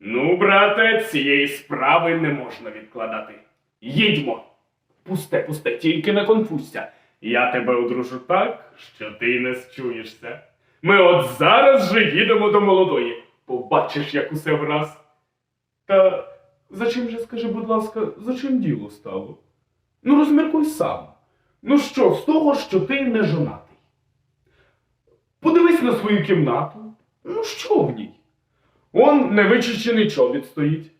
Ну, брате, цієї справи не можна відкладати. Їдьмо. Пусте, пусте, тільки не конфузься. Я тебе одружу так, що ти не счуєшся. Ми от зараз же їдемо до молодої. Побачиш, як усе враз. Та зачим же, скажи, будь ласка, зачим діло стало? Ну, розміркуй сам. Ну що, з того, що ти не жонатий? Подивись на свою кімнату. Ну, що в ній? Он невичищений чобіт стоїть.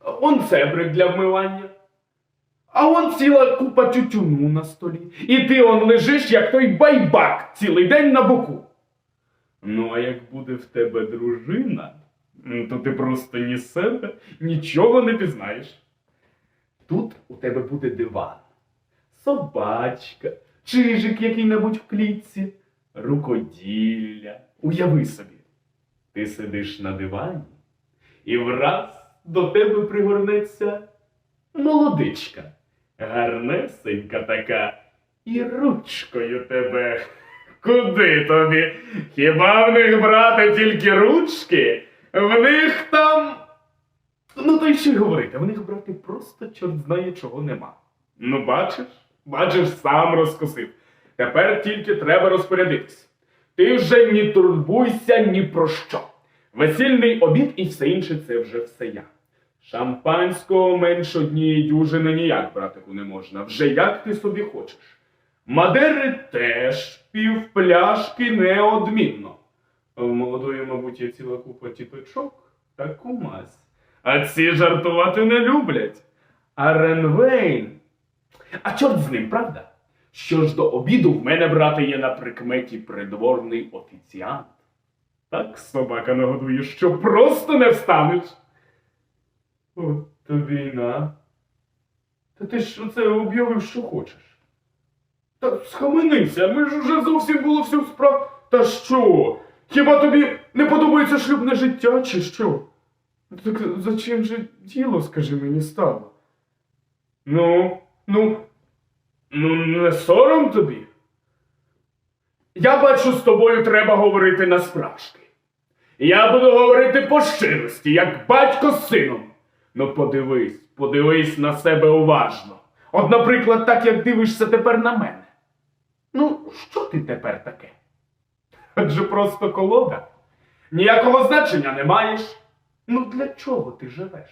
Он цебрик для вмивання. А он ціла купа тютюну на столі. І ти он лежиш, як той байбак, цілий день на боку. Ну, а як буде в тебе дружина, то ти просто ні себе, нічого не пізнаєш. Тут у тебе буде диван, собачка, чижик який-небудь в клітці, рукоділля. Уяви собі, ти сидиш на дивані, і враз до тебе пригорнеться молодичка, гарнесенька така, і ручкою тебе. Куди тобі? Хіба в них, брате, тільки ручки? В них там. Ну, то й що й говорити, в них, брате, просто чорт знає, чого нема. Ну, бачиш, бачиш, сам розкосив. Тепер тільки треба розпорядитись. Ти вже ні турбуйся ні про що. Весільний обід і все інше це вже все я. Шампанського менш однієї дюжини ніяк, братику, не можна. Вже як ти собі хочеш. Мадери теж півпляшки неодмінно. В молодої, мабуть, є ціла купа тіточок та кумась. А ці жартувати не люблять. А Ренвейн. А чорт з ним, правда? Що ж до обіду в мене, брате, є на прикметі придворний офіціант. Так собака нагодує, що просто не встанеш. От тобі на. Та ти ж оце об'явив, що хочеш. Та схаменися, ми ж уже зовсім було всю справ. Та що? Хіба тобі не подобається шлюбне життя, чи що? Так зачем же діло, скажи мені, стало? Ну, ну, ну, не сором тобі. Я бачу, з тобою треба говорити насправжки. Я буду говорити по щирості, як батько з сином. Ну подивись, подивись на себе уважно. От, наприклад, так як дивишся тепер на мене. Ну, що ти тепер таке? Адже просто колода. Ніякого значення не маєш. Ну для чого ти живеш?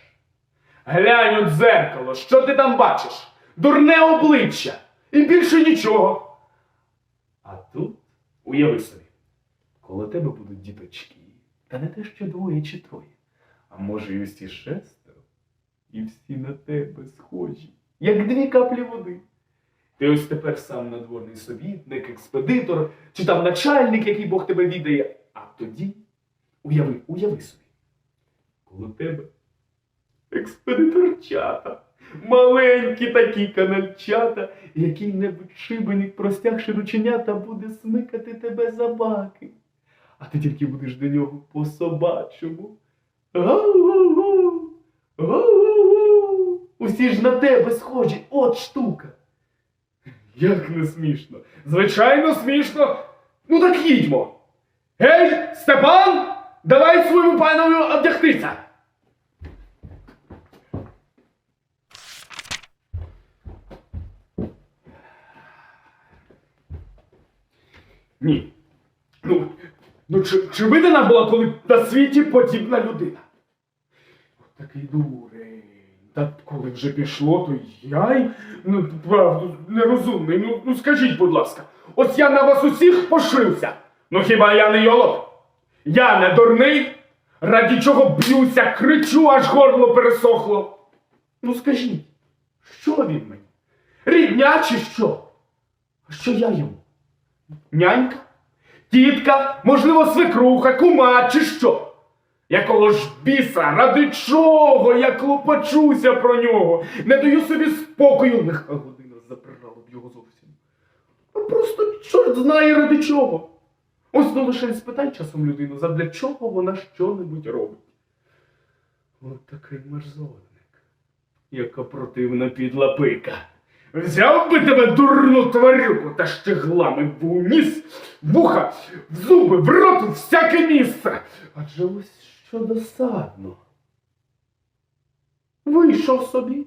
Глянь у дзеркало, що ти там бачиш? Дурне обличчя і більше нічого. А тут уяви собі, коло тебе будуть діточки, та не те, що двоє чи троє, а може й усі шестеро, і всі на тебе схожі, як дві каплі води. Ти ось тепер сам надворний совітник, експедитор, чи там начальник, який Бог тебе відає. А тоді уяви, уяви собі, коло тебе експедиторчата, маленькі такі канальчата, який-небудь шибеник, простягши рученята, буде смикати тебе за баки. А ти тільки будеш до нього по собачому. Гау-гау-гау! Гау-гау-гау! Усі ж на тебе схожі, от штука. Як не смішно. Звичайно, смішно. Ну так їдьмо. Гей, Степан, давай своєму панові одягтися. Ні. Ну, ну чи, чи видана була коли на світі подібна людина? От такий дурень. Та коли вже пішло, то я й ну, правду, нерозумний. Ну, ну скажіть, будь ласка, ось я на вас усіх пошився. Ну хіба я не йолоп? Я не дурний, раді чого б'юся, кричу, аж горло пересохло. Ну скажіть, що він мені? Рідня чи що? А що я йому? Нянька? Тітка, можливо, свекруха, кума чи що? Якого ж біса, ради чого я клопочуся про нього? Не даю собі спокою, лиха година забрала б його зовсім. А просто чорт знає ради чого. Ось ну лише спитай часом людину, задля чого вона що-небудь робить. От такий мерзотник. Яка противна підла пика. Взяв би тебе дурну тварюку та щеглами в ніс, вуха, в зуби, в рот, у всяке місце. Адже ось що досадно. вийшов собі.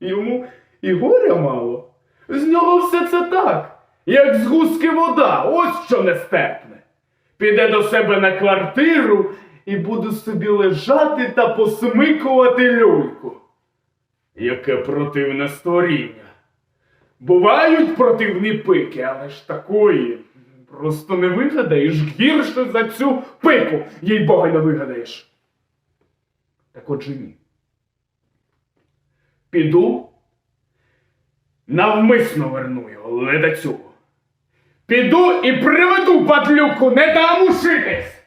Йому і горя мало. З нього все це так, як з гуски вода, ось що нестерпне. Піде до себе на квартиру і буде собі лежати та посмикувати люльку. Яке противне створіння. Бувають противні пики, але ж такої просто не вигадаєш гірше за цю пику, їй бога не вигадаєш. Так отже ні. Піду, навмисно верну його ледацюгу. Піду і приведу падлюку, не дам ушитись.